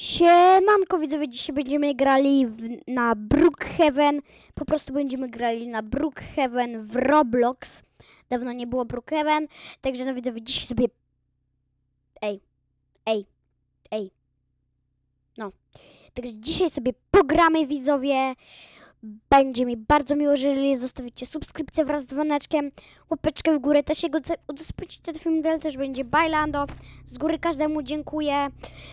Siemanko widzowie, dzisiaj będziemy grali w, na Brookhaven. Po prostu będziemy grali na Brookhaven w Roblox. Dawno nie było Brookhaven, także no widzowie, dzisiaj sobie... Ej, ej, ej. No. Także dzisiaj sobie pogramy widzowie. Będzie mi bardzo miło, jeżeli zostawicie subskrypcję wraz z dzwoneczkiem, łapeczkę w górę, też jego udostępnicie ten film, też będzie Bailando. Z góry każdemu dziękuję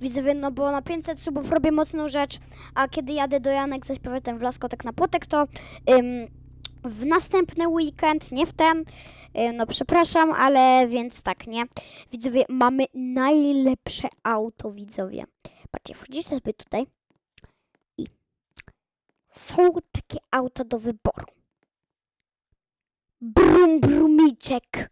widzowie, no bo na 500 subów robię mocną rzecz, a kiedy jadę do Janek zaśpiewać ten wlaskotek na potek, to ym, w następny weekend, nie w ten, ym, no przepraszam, ale więc tak, nie? Widzowie, mamy najlepsze auto, widzowie. Patrzcie, wchodzicie sobie tutaj są takie auta do wyboru. Brum Brumiczek.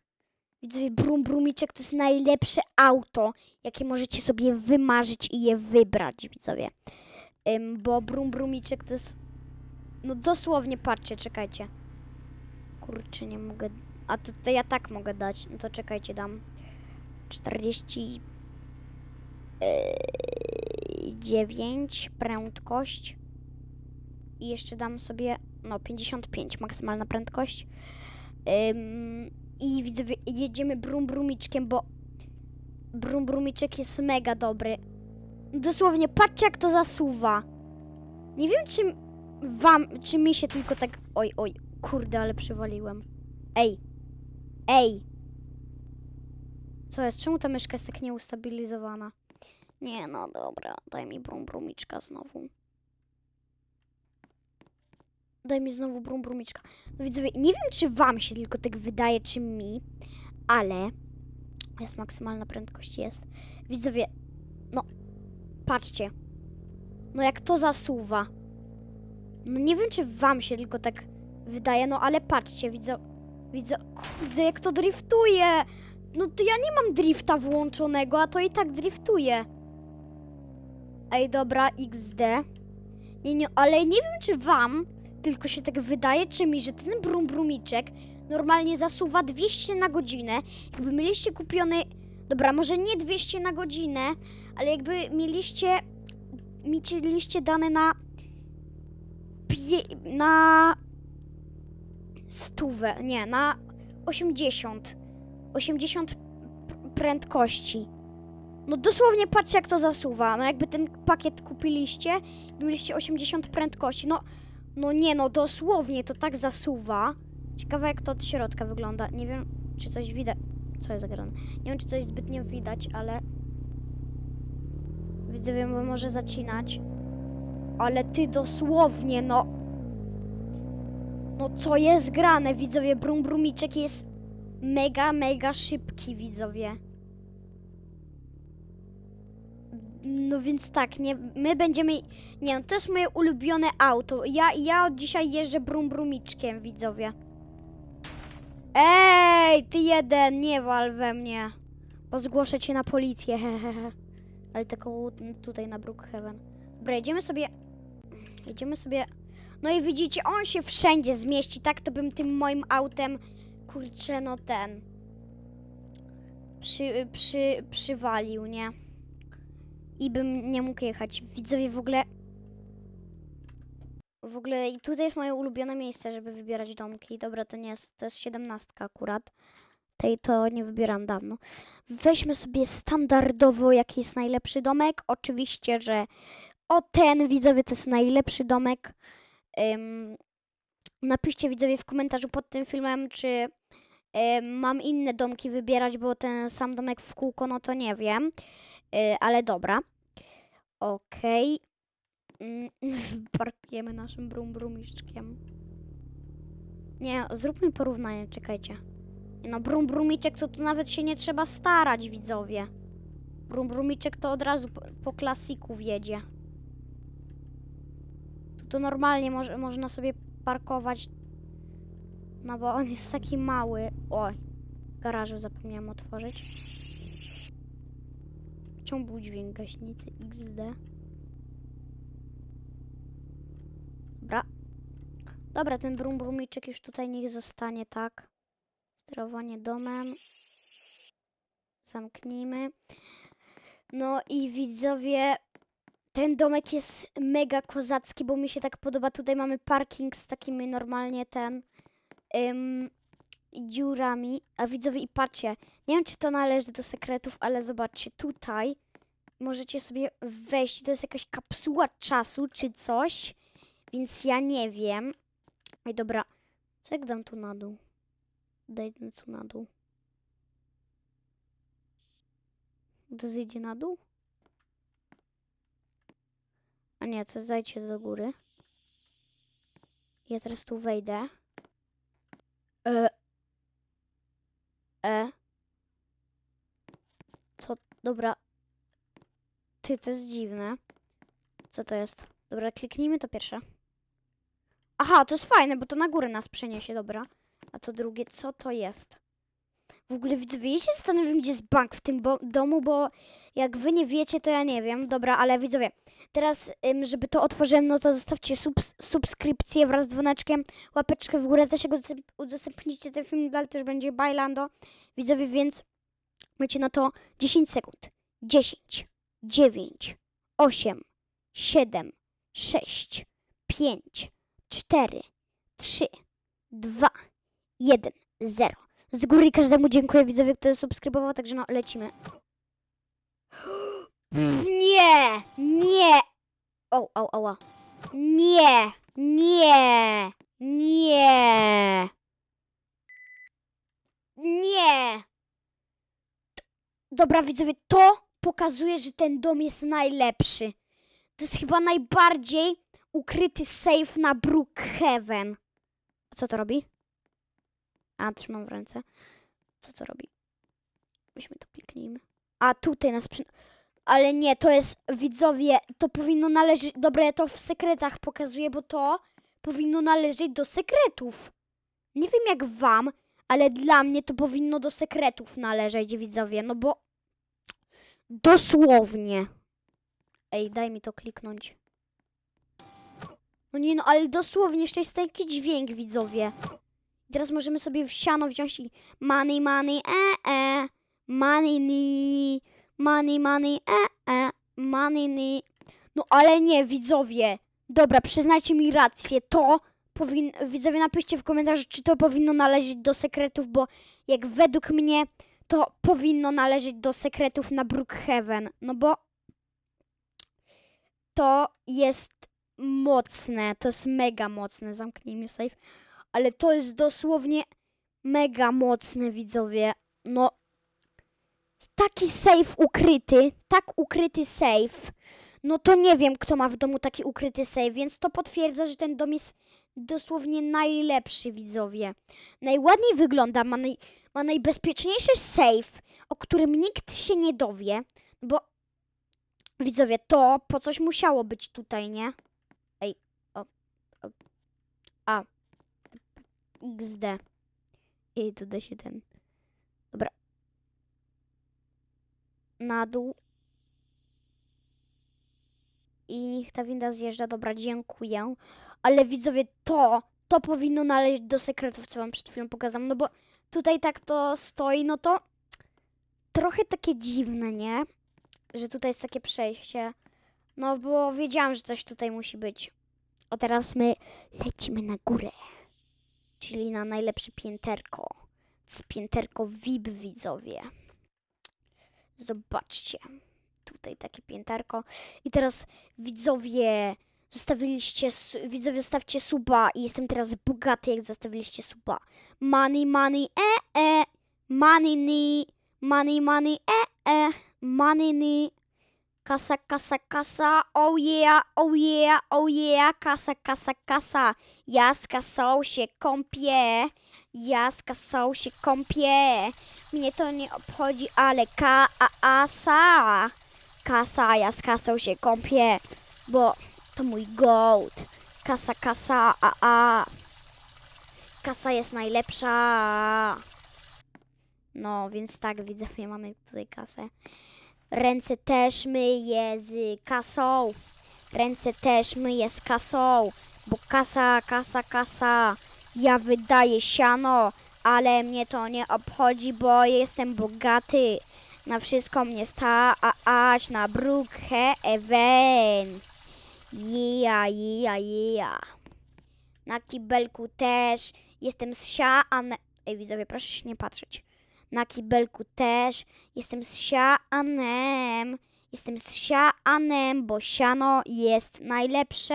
Widzowie, Brum Brumiczek to jest najlepsze auto, jakie możecie sobie wymarzyć i je wybrać, widzowie. Ym, bo Brum Brumiczek to jest... No dosłownie, patrzcie, czekajcie. Kurczę, nie mogę... A to, to ja tak mogę dać. No to czekajcie, dam 40... Yy, 9 prędkość. I jeszcze dam sobie, no 55 maksymalna prędkość. Ym, I widzowie, jedziemy brum brumiczkiem, bo brum brumiczek jest mega dobry. Dosłownie, patrzcie jak to zasuwa. Nie wiem, czy wam, czy mi się tylko tak... Oj, oj, kurde, ale przywaliłem. Ej, ej. Co jest? Czemu ta myszka jest tak nieustabilizowana? Nie, no dobra, daj mi brum brumiczka znowu. Daj mi znowu brum brumiczka. No widzowie, nie wiem, czy wam się tylko tak wydaje, czy mi, ale jest maksymalna prędkość, jest. Widzowie, no, patrzcie. No jak to zasuwa. No nie wiem, czy wam się tylko tak wydaje, no ale patrzcie, widzę, widzę, kurde, jak to driftuje. No to ja nie mam drifta włączonego, a to i tak driftuje. Ej, dobra, XD. Nie, nie, ale nie wiem, czy wam tylko się tak wydaje, czy mi, że ten brum brumiczek normalnie zasuwa 200 na godzinę. Jakby mieliście kupiony, dobra, może nie 200 na godzinę, ale jakby mieliście, mieliście dane na pie, na stówę, nie, na 80, 80 p- prędkości. No dosłownie patrzcie jak to zasuwa. No jakby ten pakiet kupiliście, mieliście 80 prędkości. No, no nie no, dosłownie to tak zasuwa. Ciekawe jak to od środka wygląda. Nie wiem, czy coś widać. Co jest zagrane? Nie wiem, czy coś zbytnio widać, ale... Widzowie, bo może zacinać. Ale ty dosłownie, no... No co jest grane, widzowie? Brum Brumiczek jest mega, mega szybki, widzowie. No więc tak, nie, my będziemy, nie to jest moje ulubione auto. Ja, ja od dzisiaj jeżdżę brum brumiczkiem, widzowie. Ej, ty jeden, nie wal we mnie. Bo zgłoszę cię na policję, hehehe. Ale tylko tutaj na Brookhaven. Dobra, jedziemy sobie, jedziemy sobie, no i widzicie, on się wszędzie zmieści, tak to bym tym moim autem, kurczę, no ten, przy, przy, przywalił, nie? I bym nie mógł jechać. Widzowie w ogóle. W ogóle i tutaj jest moje ulubione miejsce, żeby wybierać domki. Dobra, to nie jest, to jest siedemnastka akurat. Tej to nie wybieram dawno. Weźmy sobie standardowo, jaki jest najlepszy domek. Oczywiście, że o ten widzowie to jest najlepszy domek. Napiszcie widzowie w komentarzu pod tym filmem, czy mam inne domki wybierać, bo ten sam domek w kółko, no to nie wiem. Y, ale dobra. Okej. Mm, Parkujemy naszym brum brumiczkiem. Nie, zróbmy porównanie, czekajcie. No, brum brumiczek to tu nawet się nie trzeba starać, widzowie. Brum brumiczek to od razu po, po klasiku wjedzie. Tu to normalnie moż, można sobie parkować. No bo on jest taki mały. Oj, garażu zapomniałam otworzyć. Czemu był dźwięk gaśnicy XD? Dobra. Dobra, ten brum brumiczek już tutaj niech zostanie, tak. Sterowanie domem. Zamknijmy. No i widzowie, ten domek jest mega kozacki, bo mi się tak podoba. Tutaj mamy parking z takimi normalnie ten ym, dziurami. A widzowie i patrzcie, nie wiem czy to należy do sekretów, ale zobaczcie tutaj. Możecie sobie wejść. To jest jakaś kapsuła czasu czy coś. Więc ja nie wiem. Ej, dobra. Co jak dam tu na dół? Daj tu na dół. To zjedzie na dół? A nie, to dajcie do góry. Ja teraz tu wejdę. E. Co? Dobra. Ty, to jest dziwne. Co to jest? Dobra, kliknijmy to pierwsze. Aha, to jest fajne, bo to na górę nas przeniesie, dobra. A to drugie, co to jest? W ogóle widzowie, ja się zastanawiam, gdzie jest bank w tym bo- domu, bo jak wy nie wiecie, to ja nie wiem. Dobra, ale widzowie, teraz, ym, żeby to otworzyłem, no to zostawcie subs subskrypcję wraz z dzwoneczkiem, łapeczkę w górę, też jak udostęp- udostępnicie ten film, dalej też będzie Bailando. Widzowie, więc macie na to 10 sekund. 10, 9, 8, 7, 6, 5, 4, 3, 2, 1, 0. Z góry każdemu dziękuję widzowie, kto subskrybował, także no lecimy. Nie! Nie! O, o, oła. Nie! Nie! Nie! Nie! Dobra widzowie, to pokazuje, że ten dom jest najlepszy. To jest chyba najbardziej ukryty safe na Brookhaven. Co to robi? A, trzymam w ręce. Co to robi? Weźmy to, kliknijmy. A, tutaj nas przy... Ale nie, to jest, widzowie, to powinno należeć... Dobra, ja to w sekretach pokazuję, bo to powinno należeć do sekretów. Nie wiem jak wam, ale dla mnie to powinno do sekretów należeć, widzowie, no bo... Dosłownie. Ej, daj mi to kliknąć. No nie no, ale dosłownie jeszcze jest taki dźwięk, widzowie. Teraz możemy sobie w siano wziąć i money, money, e, e, money, ni, money, money, e, e, money, ni. No ale nie, widzowie. Dobra, przyznajcie mi rację, to powin... Widzowie, napiszcie w komentarzu, czy to powinno należeć do sekretów, bo jak według mnie, to powinno należeć do sekretów na Brookhaven. No bo to jest mocne, to jest mega mocne. Zamknijmy safe. Ale to jest dosłownie mega mocne, widzowie. No, taki safe ukryty, tak ukryty safe. No to nie wiem, kto ma w domu taki ukryty safe, więc to potwierdza, że ten dom jest dosłownie najlepszy, widzowie. Najładniej wygląda, ma, naj, ma najbezpieczniejszy safe, o którym nikt się nie dowie, bo widzowie, to po coś musiało być tutaj, nie? Ej, o, o, a, XD. I tutaj się ten. Dobra. Na dół. I niech ta winda zjeżdża. Dobra, dziękuję. Ale widzowie, to, to powinno należeć do sekretów, co wam przed chwilą pokazałam. No bo tutaj tak to stoi, no to trochę takie dziwne, nie? Że tutaj jest takie przejście. No bo wiedziałam, że coś tutaj musi być. A teraz my lecimy na górę czyli na najlepsze pięterko. Z pięterko VIP widzowie. Zobaczcie. Tutaj takie pięterko. I teraz widzowie zostawiliście, widzowie stawcie suba i jestem teraz bogaty jak zostawiliście suba. Money, money, e, e. Money, ni. Money, money, e, e. Money, ni. Kasa, kasa, kasa, oh yeah, oh yeah, oh yeah, kasa, kasa, kasa. Ja z kasą się kąpię, ja z kasą się kąpię. Mnie to nie obchodzi, ale kasa, kasa, ja z kasą się kąpię, bo to mój gold. Kasa, kasa, a, a. Kasa jest najlepsza. No, więc tak, widzowie, mamy tutaj kasę. Ręce też myję z kasą. Ręce też myję z kasą. Bo kasa, kasa, kasa. Ja wydaję siano, ale mnie to nie obchodzi, bo jestem bogaty. Na wszystko mnie stać na Brookhaven. Yeah, yeah, yeah. Na kibelku też jestem z sianem. Ej, widzowie, proszę się nie patrzeć. Na kibelku też jestem z sianem. Jestem z sianem, bo siano jest najlepsze.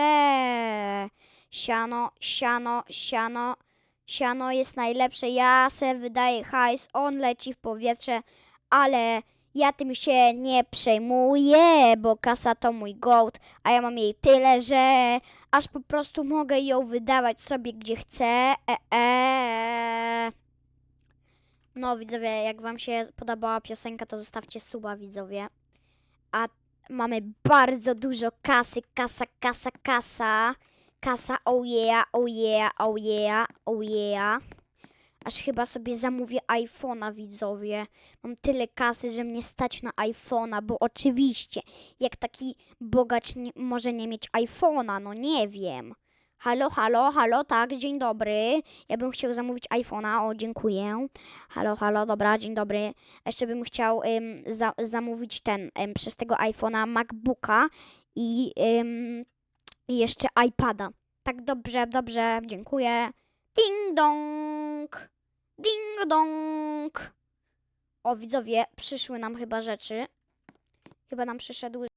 Siano, siano, siano. Siano jest najlepsze. Ja se wydaję hajs, on leci w powietrze, ale ja tym się nie przejmuję, bo kasa to mój gołd, a ja mam jej tyle, że aż po prostu mogę ją wydawać sobie gdzie chcę. E, e. No widzowie, jak wam się podobała piosenka, to zostawcie suba widzowie. A mamy bardzo dużo kasy, kasa, kasa, kasa. Kasa, oh yeah, oh yeah, oh yeah, oh yeah. Aż chyba sobie zamówię iPhone'a, widzowie. Mam tyle kasy, że mnie stać na iPhone'a, bo oczywiście, jak taki bogacz nie, może nie mieć iPhone'a, no nie wiem. Halo, halo, halo, tak, dzień dobry. Ja bym chciał zamówić iPhone'a, o, dziękuję. Halo, halo, dobra, dzień dobry. Jeszcze bym chciał ym, za, zamówić ten, ym, przez tego iPhone'a MacBooka i, ym, i jeszcze iPada. Tak, dobrze, dobrze, dziękuję. Ding dong! Ding dong! O, widzowie, przyszły nam chyba rzeczy. Chyba nam przyszedł